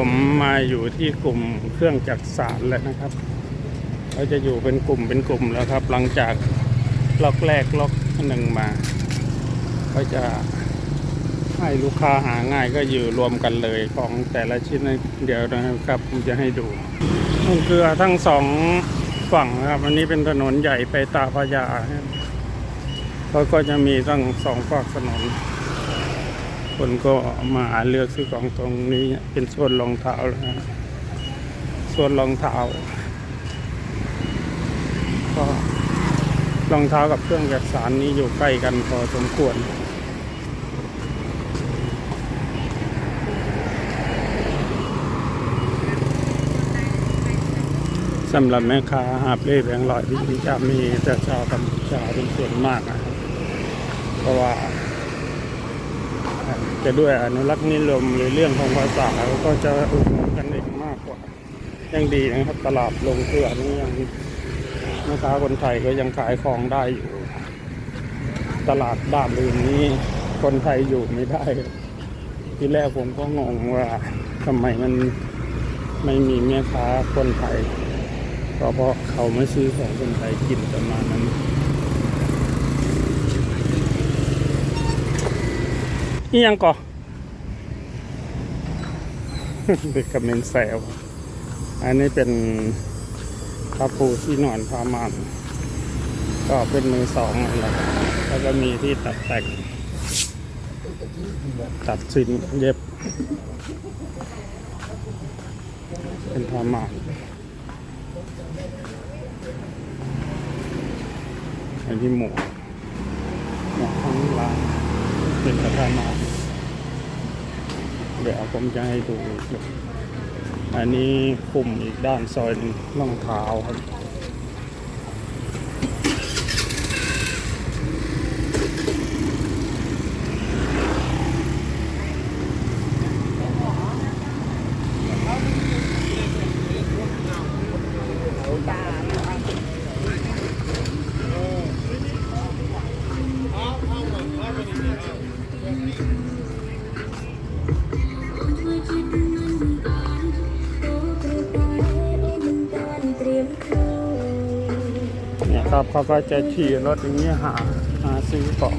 ผมมาอยู่ที่กลุ่มเครื่องจักสารแล้วนะครับ เราจะอยู่เป็นกลุ่มเป็นกลุ่มแล้วครับ หลังจากล็อกแรกล็อกหนึ่งมา ก็จะให้ลูกค้าหาง่ายก็อยู่รวมกันเลยของแต่ละชิ้นเดี๋ยวนะครับ ผมจะให้ดูมันคือทั้งสองฝั่งนะครับ อันนี้เป็นถนนใหญ่ไปตาพระยาแล้วก็จะมีทั้งสองฝั่งถนน คนก็มาเลือกซื้อของตรงนี้เป็นส่วนรองเท้าแล้วนะส่วนรองเท้าก็รองเท้ากับเครื่องจักสารนี้อยู่ใกล้กันพอสมควรสำหรับแม่ค้าหาบเล่แบงค์ร้อยที่จะมีแต่ชาวกัมพูชาเป็นส่วนมากนะครับเพราะว่า จะด้วยอนุรักษ์นิยมหรือเรื่องของภาษาก็จะอุดหนุนกันเองมากกว่ายังดีนะครับตลาดลงเกลือนี่ยังแม่ค้าคนไทยก็ยังขายของได้อยู่ ตลาดด้านอื่นนี้คนไทยอยู่ไม่ได้ ที่แรกผมก็งงว่าทำไมมันไม่มีแม่ค้าคนไทยก็เพราะเขาไม่ซื้อของคนไทยกินประมาณนั้น นี่ยังก่อเด็กกับเมนแซวอันนี้เป็นผ้าปูที่นอนผ้าม่านก็เป็นมือสองอะไรแล้วก็มีที่ตัดแต่ง ตัดสินเย็บ เป็นผ้าม่านอันที่หมวกหมวกข้างล่าง เป็นสะพานไม้เดี๋ยวผมจะให้ดู อันนี้คุมอีกด้านซอยหนึ่งรองเท้าครับ เนี่ยครับเขาก็จะขี่รถอย่างนี้หาหาซื้อของ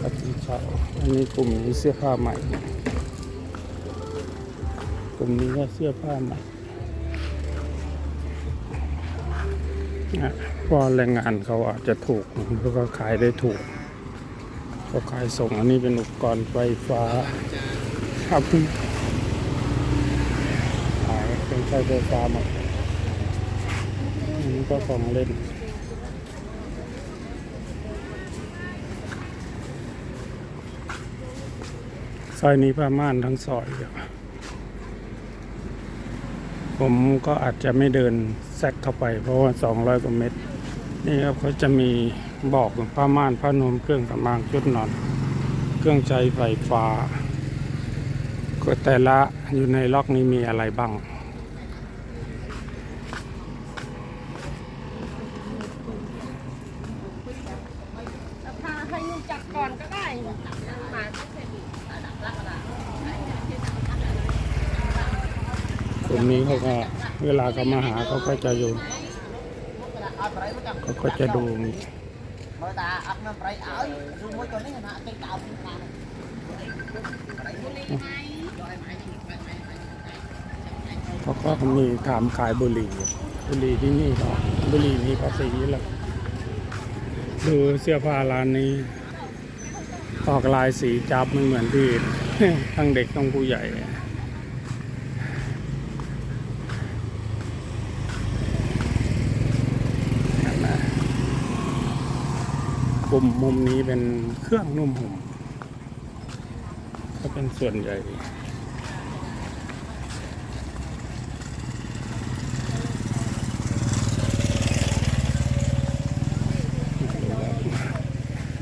กระติเช่าอันนี้กลุ่มนี้เสื้อผ้าใหม่ กลุ่มนี้ก็เสื้อผ้าใหม่เพราะแรงงานเขาอาจจะถูกแล้วก็ขายได้ถูกก็ขายส่งอันนี้เป็นอุปกรณ์ไฟฟ้าครับขายเป็นใช้ไฟฟ้าหมด ก็ของเล่นซอยนี้ประมาณทั้งซอยผมก็อาจจะไม่เดินแซกเข้าไป เพราะว่า 200 กว่าเมตร นี่ครับเขาจะมีบอกผ้าม่านผ้านวมเครื่องสำอางชุดนอน เครื่องใช้ไฟฟ้า ก็แต่ละอยู่ในล็อกนี้มีอะไรบ้าง ถ้าให้นุ่ง จากก่อนก็ได้คนนี้เขาก็เวลาเขามาหาเขาก็จะอยู่เขาก็จะดูเขาก็มีถามขายบุหรี่บุหรี่ที่นี่เนาะบุหรี่มีภาษีหลัดูเสื้อผ้าร้านนี้ ออกลายสีจับไม่เหมือนที่ทั้งเด็กทั้งผู้ใหญ่ปุ่มมุมนี้เป็นเครื่องนุ่มห่มก็เป็นส่วนใหญ่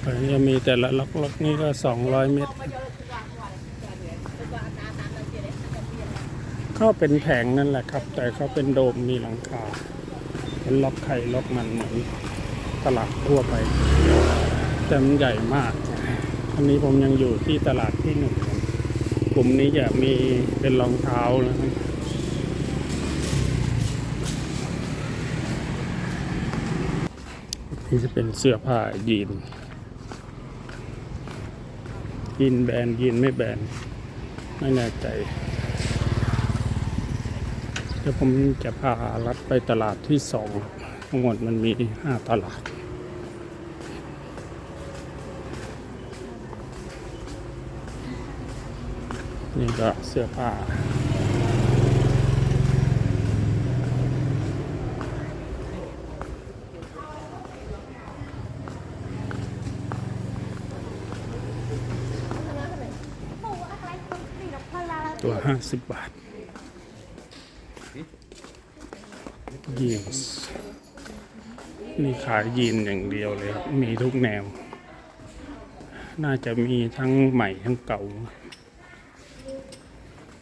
ก็จะมีแต่ละล็อกล็อกนี้ก็สองร้อยเมตรเข้าเป็นแผงนั่นแหละครับ แต่เขาเป็นโดมมีหลังคาเป็นล็อกไข่ล็อกมันเหมือนตลาดทั่วไป แต่มันใหญ่มาก อันนี้ผมยังอยู่ที่ตลาดที่หนึ่งกลุ่มนี้จะมีเป็นรองเท้านะครับนี่จะเป็นเสื้อผ้ายีน ยินแบนด์ยีนไม่แบน ไม่แน่ใจ เดี๋ยวผมจะพาลัดไปตลาดที่สองทั้งหมดมันมีห้าตลาดนี่ก็เสื้อผ้า ตัวห้าสิบบาทยีนส์นี่ขายยีนอย่างเดียวเลยครับ มีทุกแนว น่าจะมีทั้งใหม่ทั้งเก่า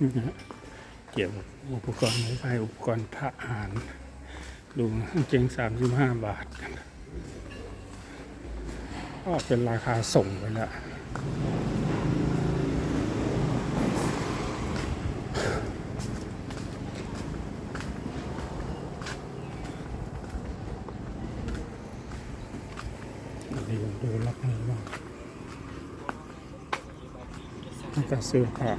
นี่นะเกี่ยวกับอุปกรณ์ไฟอุปกรณ์ทหาร ดูเกงสามสิบห้าบาทกันก็เป็นราคาส่งไปแล้ว ดี๋ยวดูล็อกนี้บ้างแล้วก็เสื้อผ้า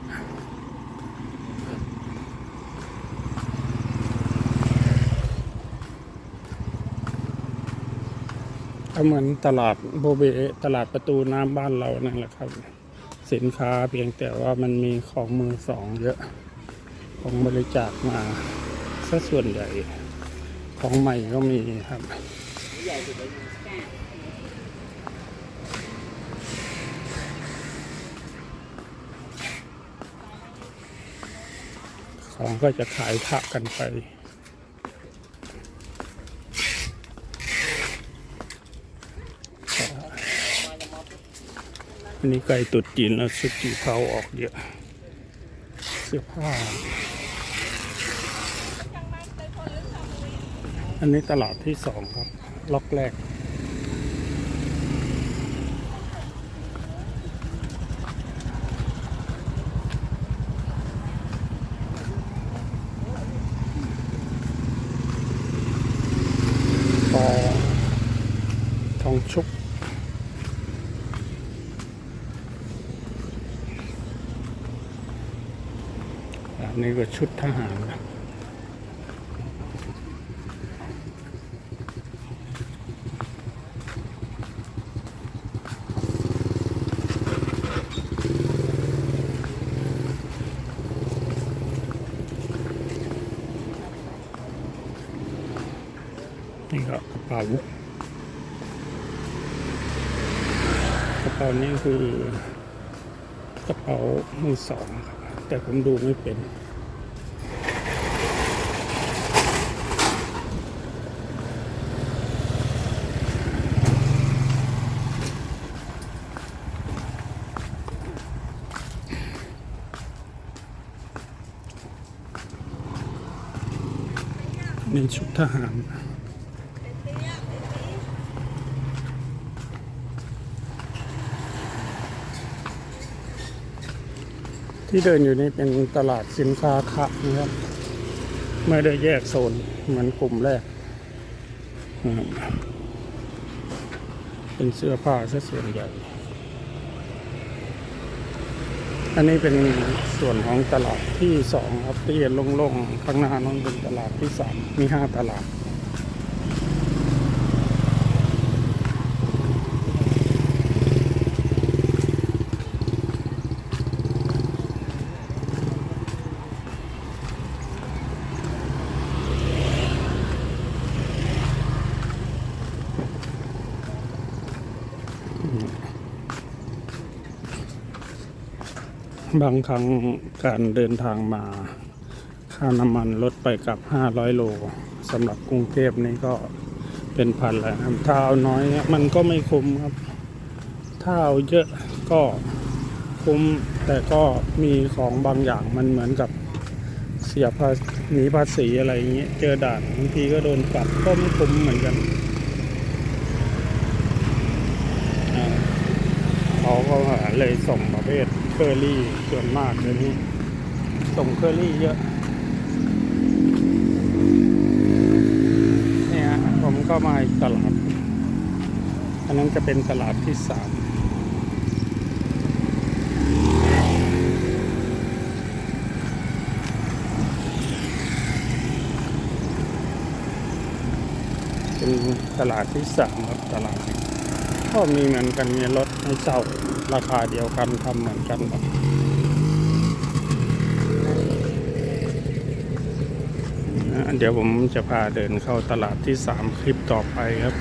ก็เหมือนตลาดโบเบตลาดประตูน้ำบ้านเรานั่นแหละครับ สินค้าเพียงแต่ว่ามันมีของมือสองเยอะ ของบริจาคมาซะส่วนใหญ่ ของใหม่ก็มีครับ ของก็จะขายทะกันไป อันนี้ไก่ตุดจีนแล้วชุดจีเผาออกเยอะเสื้อผ้า อันนี้ตลาดที่สองครับ ล็อกแรก ปอทองชุบ อั นนี้ก็ชุดทหารนะนี่ก็กระเป๋ากระเป๋านี่คือกระเป๋ามือสองครับ แต่ผมดูไม่เป็น ในชุดทหาร ที่เดินอยู่นี่เป็นตลาดสินค้าคะนะครับ ไม่ได้แยกโซนเหมือนกลุ่มแรก เป็นเสื้อผ้าซะส่วนใหญ่ อันนี้เป็นส่วนของตลาดที่สองครับที่เห็นโล่งๆข้างหน้านั้นเป็นตลาดที่สามมีห้าตลาด บางครั้งการเดินทางมา ค่าน้ำมันลดไปกับ 500 โลสำหรับกรุงเทพนี่ก็เป็นพันแล้วครับถ้าเอาน้อยมันก็ไม่คุ้มครับ ถ้าเอาเยอะก็คุ้มแต่ก็มีของบางอย่างมันเหมือนกับเสียภาษีหนีภาษีอะไรอย่างเงี้ยเจอด่านบางทีก็โดนปรับก็ไม่คุ้มเหมือนกันเขาก็เลยส่งประเภท เคอรี่ส่วนมากเลยวนี้ ส่งเคอรี่เยอะเนี่ยผมก็มาอีกตลาด อันนั้นจะเป็นตลาดที่สามเป็นตลาดที่สามครับตลาดก็มีเหมือนกันมีรถให้เช่า ราคาเดียวกันทำเหมือนกันหมดเดี๋ยวผมจะพาเดินเข้าตลาดที่สามคลิปต่อไปครับ